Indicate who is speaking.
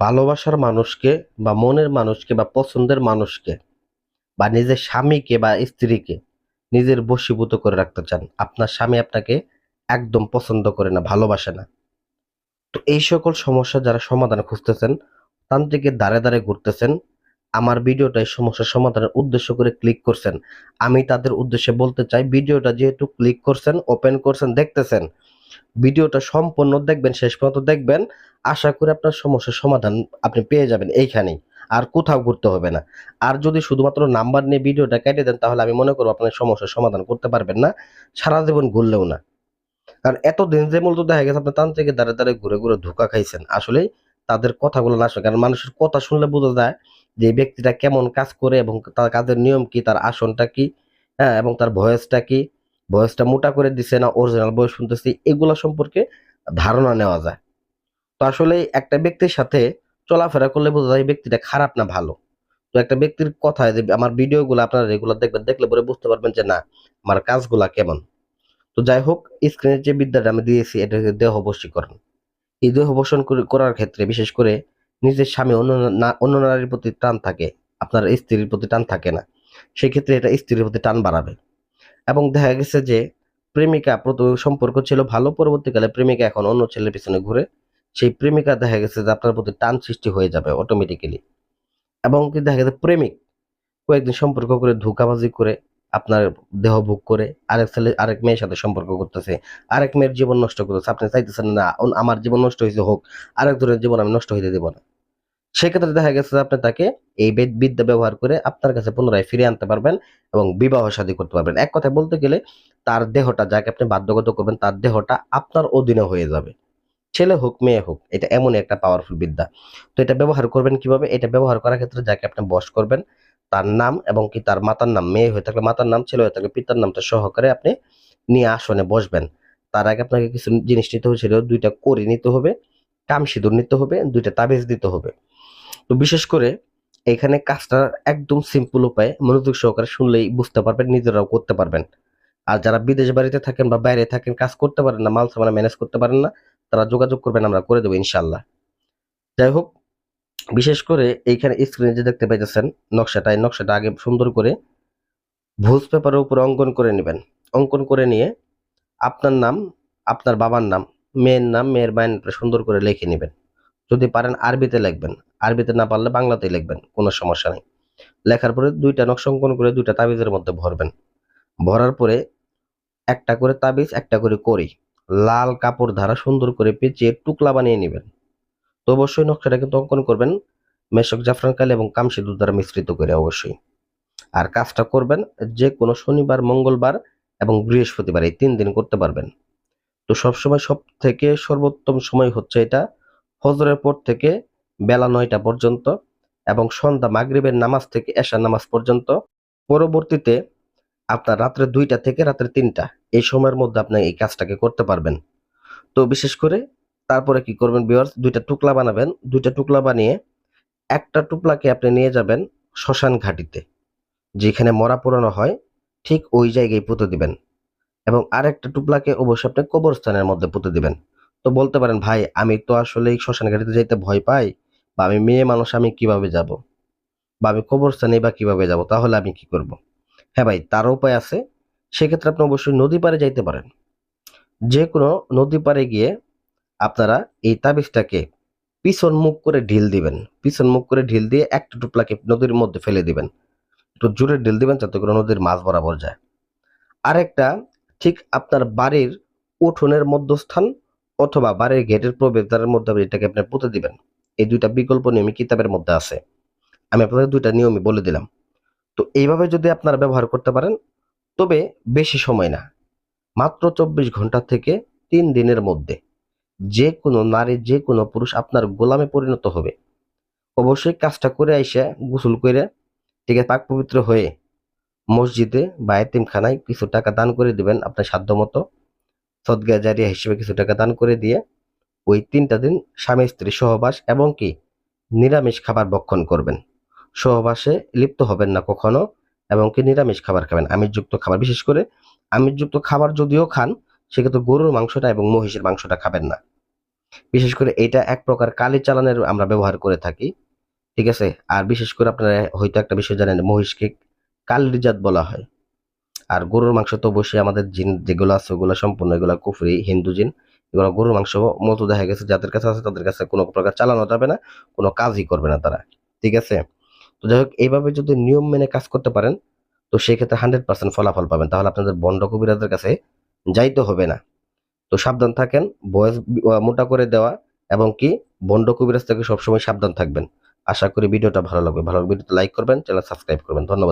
Speaker 1: ভালোবাসার মানুষকে বা মনের মানুষকে বা পছন্দের মানুষকে বা নিজের স্বামীকে বা স্ত্রীকে নিজের বশীভূত করে রাখতে চান। আপনার স্বামী আপনাকে একদম পছন্দ করে না, ভালোবাসে না। তো এই সকল সমস্যা যারা সমাধান খুঁজতেছেন, তান্ত্রিকের দ্বারে দ্বারে ঘুরতেছেন, আমার ভিডিওটা এই সমস্যার সমাধানের উদ্দেশ্য করে ক্লিক করছেন, আমি তাদের উদ্দেশ্যে বলতে চাই, ভিডিওটা যেহেতু ক্লিক করছেন ওপেন করছেন, দেখতেছেন ভিডিওটা সম্পূর্ণ দেখবেন, শেষ পর্যন্ত দেখবেন। আশা করি আপনার সমস্যার সমাধান আপনি পেয়ে যাবেন এইখানেই। আর কোথাও ঘুরতে হবে না। আর যদি শুধুমাত্র নাম্বার নিয়ে ভিডিওটা কেটে দেন, তাহলে আমি মনে করব আপনার সমস্যার সমাধান করতে পারবেন না। সারা জীবন ঘুরলেও না। কারণ এত দিন যে মূলত দেখা গেছে আপনার তান্ত্রিকের দ্বারা দ্বারা ঘুরে ঘুরে ধোকা খাইছেন। আসলে তাদের কথাগুলো না শোনে, কারণ মানুষের কথা শুনলে বোঝা যায় যে ব্যক্তিটা কেমন কাজ করে এবং তার কাজের নিয়ম কি, তার আসনটা কি হ্যাঁ এবং তার ভয়েসটা কি। ভয়েসটা মোটা করে দিছে না অরিজিনাল বয়স শুনতেছি, এগুলো সম্পর্কে ধারণা নেওয়া যায়। তো আসলে একটা ব্যক্তির সাথে চলাফেরা করলে বোঝা যায় ব্যক্তিটা খারাপ না ভালো। তো একটা ব্যক্তির কথায় যে, আমার ভিডিওগুলো আপনারা রেগুলার দেখবেন, দেখলে পরে বুঝতে পারবেন যে না, আমার কাজগুলা কেমন। তো যাই হোক স্ক্রিনের যে বিদ্যাটা আমি দিয়েছি, এটা দেহ বশীকরণ। এই দেহ বসন করার ক্ষেত্রে বিশেষ করে নিজের স্বামী অন্য অন্য নারীর প্রতি টান থাকে, আপনার স্ত্রীর প্রতি টান থাকে না। সেই ক্ষেত্রে এটা স্ত্রীর প্রতি টান বাড়াবে। এবং দেখা গেছে যে প্রেমিকা প্রথম সম্পর্ক ছিল ভালো। পরবর্তীকালে প্রেমিকা এখন অন্য ছেলের পিছনে ঘুরে, সেই প্রেমিকা দেখা গেছে যে আপনার প্রতি টান সৃষ্টি হয়ে যাবে অটোমেটিক্যালি এবং কি দেখা গেছে, প্রেমিক কয়েকদিন সম্পর্ক করে, ধোকাবাজি করে, আপনার দেহ ভোগ করে, আরেক ছেলে, আরেক মেয়ের সাথে সম্পর্ক করতেছে। আরেক মেয়ের জীবন নষ্ট করতেছে আপনি চাইতেছেন না, আমার জীবন নষ্ট হয়েছে, হোক, আরেক ধরনের জীবন আমি নষ্ট হইতে দেব না। সেক্ষেত্রে দেখা গেছে যে আপনি তাকে এই বেদ বিদ্যা ব্যবহার করে আপনার কাছে পুনরায় ফিরে আনতে পারবেন এবং বিবাহ শাদী করতে পারবেন। এক কথায় বলতে গেলে তার দেহটা, যাকে আপনি বাধ্যগত করবেন, তার দেহটা আপনার অধীনে হয়ে যাবে। ছেলে হোক, মেয়ে হোক, এটা এমনই একটা পাওয়ারফুল বিদ্যা। তো এটা ব্যবহার করবেন কীভাবে? এটা ব্যবহার করার ক্ষেত্রে যাকে আপনি বশ করবেন, তার নাম এবং কি তার মাতার নাম, মেয়ে হয়ে থাকলে মাতার নাম, ছেলে হয়ে থাকলে পিতার নামটা সহকারে আপনি নিয়ে আসনে বসবেন। তার আগে আপনাকে কিছু জিনিস নিতে হয়েছিল দুইটা করে নিতে হবে। কাম সিঁদুর নিতে হবে, দুইটা তাবিজ দিতে হবে। তো বিশেষ করে এখানে কাজটা একদম সিম্পল উপায়ে মনোযোগ সহকারে শুনলেই বুঝতে পারবেন, নিজেরাও করতে পারবেন। আর যারা বিদেশ বাড়িতে থাকেন বা বাইরে থাকেন, কাজ করতে পারেন না, মাল সামানা ম্যানেজ করতে পারেন না, তারা যোগাযোগ করবেন, আমরা করে দেবো ইনশাল্লাহ যাই হোক, বিশেষ করে এইখানে স্ক্রিনে যে দেখতে পাইতেছেন, নকশাটা, এই নকশাটা আগে সুন্দর করে ভোজ পেপারের উপরে অঙ্কন করে নেবেন। অঙ্কন করে নিয়ে আপনার নাম, আপনার বাবার নাম, মেয়ের নাম মেয়ের নামটা সুন্দর করে লিখে নেবেন। যদি পারেন আরবিতে লিখবেন। আরবিতে না পারলে বাংলাতেই লিখবেন, কোনো সমস্যা নেই। লেখার পরে দুইটা নকশা অঙ্কন করে দুইটা তাবিজের মধ্যে ভরবেন। ভরার পরে একটা করে তাবিজ, একটা করে করি লাল কাপড় ধারা সুন্দর করে পেঁচিয়ে টুকলা বানিয়ে নেবেন। তো অবশ্যই নকশাটা কিন্তু অঙ্কন করবেন, মেশক জাফরান কালি এবং কামসি দুধ দ্বারা মিশ্রিত করে অবশ্যই। আর কাজটা করবেন যে কোনো শনিবার, মঙ্গলবার এবং বৃহস্পতিবার, এই তিন দিন করতে পারবেন। তো সবসময় সব থেকে সর্বোত্তম সময় হচ্ছে এটা, হজরের পর থেকে বেলা নয়টা পর্যন্ত এবং সন্ধ্যা মাগরিবের নামাজ থেকে এশা নামাজ পর্যন্ত। পরবর্তীতে আপনার রাত্রে দুইটা থেকে রাত্রে তিনটা, এই সময়ের মধ্যে আপনি এই কাজটাকে করতে পারবেন। তো বিশেষ করে তারপরে কি করবেন বিয়ার্স দুইটা টুকলা বানাবেন। দুইটা টুকলা বানিয়ে একটা টুকলাকে আপনি নিয়ে যাবেন শ্মশান ঘাটিতে, যেখানে মরা পোড়ানো হয়, ঠিক ওই জায়গায় পুঁতে দিবেন। এবং আরেকটা টুকলাকে অবশ্যই আপনি কবরস্থানের মধ্যে পুঁতে দিবেন। তো বলতে পারেন, ভাই, আমি তো আসলে এই শ্মশান ঘাটিতে যাইতে ভয় পাই। বা আমি মেয়ে মানুষ, আমি কীভাবে যাব? বা আমি কবরস্থানে বা কীভাবে যাব? তাহলে আমি কি করব? হ্যাঁ ভাই তারও উপায় আছে। সেক্ষেত্রে আপনি অবশ্যই নদী পাড়ে যাইতে পারেন। যে কোনো নদী পাড়ে গিয়ে আপনারা এই তাবিজটাকে পিছন মুখ করে ঢিল দিবেন। পিছন মুখ করে ঢিল দিয়ে একটা টুকলাকে নদীর মধ্যে ফেলে দিবেন। একটু জোরে ঢিল দিবেন যাতে করে নদীর মাছ বরাবর যায়। আরেকটা, ঠিক আপনার বাড়ির উঠোনের মধ্যস্থান অথবা বাড়ির গেটের প্রবেশদ্বারের মধ্যে আপনি এটাকে আপনি পুঁতে দিবেন। এই দুইটা বিকল্প নিয়মই কিতাবের মধ্যে আছে। আমি আপনাদের দুইটা নিয়মই বলে দিলাম। তো এইভাবে যদি আপনারা ব্যবহার করতে পারেন, তবে বেশি সময় না। মাত্র চব্বিশ ঘণ্টা থেকে তিন দিনের মধ্যে যে কোনো নারী যে কোনো পুরুষ আপনার গোলামে পরিণত হবে। অবশ্যই কাজটা করে আইসা গোসল করে, ঠিক আছে, পাক পবিত্র হয়ে মসজিদে বা এতিমখানায় কিছু টাকা দান করে দিবেন আপনার সাধ্য মতো সদগা জারিয়া হিসেবে কিছু টাকা দান করে দিয়ে ওই তিনটা দিন স্বামী, স্ত্রী, সহবাস এবং কি নিরামিষ খাবার ভক্ষণ করবেন। সহবাসে লিপ্ত হবেন না কখনো এবং কি নিরামিষ খাবার খাবেন, আমিষযুক্ত খাবার। বিশেষ করে আমিষযুক্ত খাবার যদিও খান, সেক্ষেত্রে গরুর মাংসটা এবং মহিষের মাংসটা খাবেন না। বিশেষ করে এটা এক প্রকার কালি চালানের আমরা ব্যবহার করে থাকি, ঠিক আছে? আর বিশেষ করে আপনারা হয়তো একটা বিষয় জানেন, মহিষকে কালরিজাত বলা হয়। আর গরুর মাংস তো অবশ্যই আমাদের জিন যেগুলো আছে, ওগুলো সম্পূর্ণ এগুলো কুফরি, হিন্দু জিন। এগুলো গরুর মাংস মতো দেখা গেছে যাদের কাছে আছে তাদের কাছে কোনো প্রকার চালানো যাবে না, কোনো কাজই করবে না তারা, ঠিক আছে? তো যাই হোক, এইভাবে যদি নিয়ম মেনে কাজ করতে পারেন, তো সেই ক্ষেত্রে হান্ড্রেড পার্সেন্ট ফলাফল পাবেন। তাহলে আপনাদের বন্ড কবিরাজের কাছে যাইতে হবে না। তো সাবধান থাকেন, বয়স মোটা করে দেওয়া এবং কি বন্ড কবিরাজ থেকে সবসময় সাবধান থাকবেন। আশা করি ভিডিওটা ভালো লাগবে। ভালো ভিডিওতে লাইক করবেন চ্যানেল সাবস্ক্রাইব করবেন। ধন্যবাদ।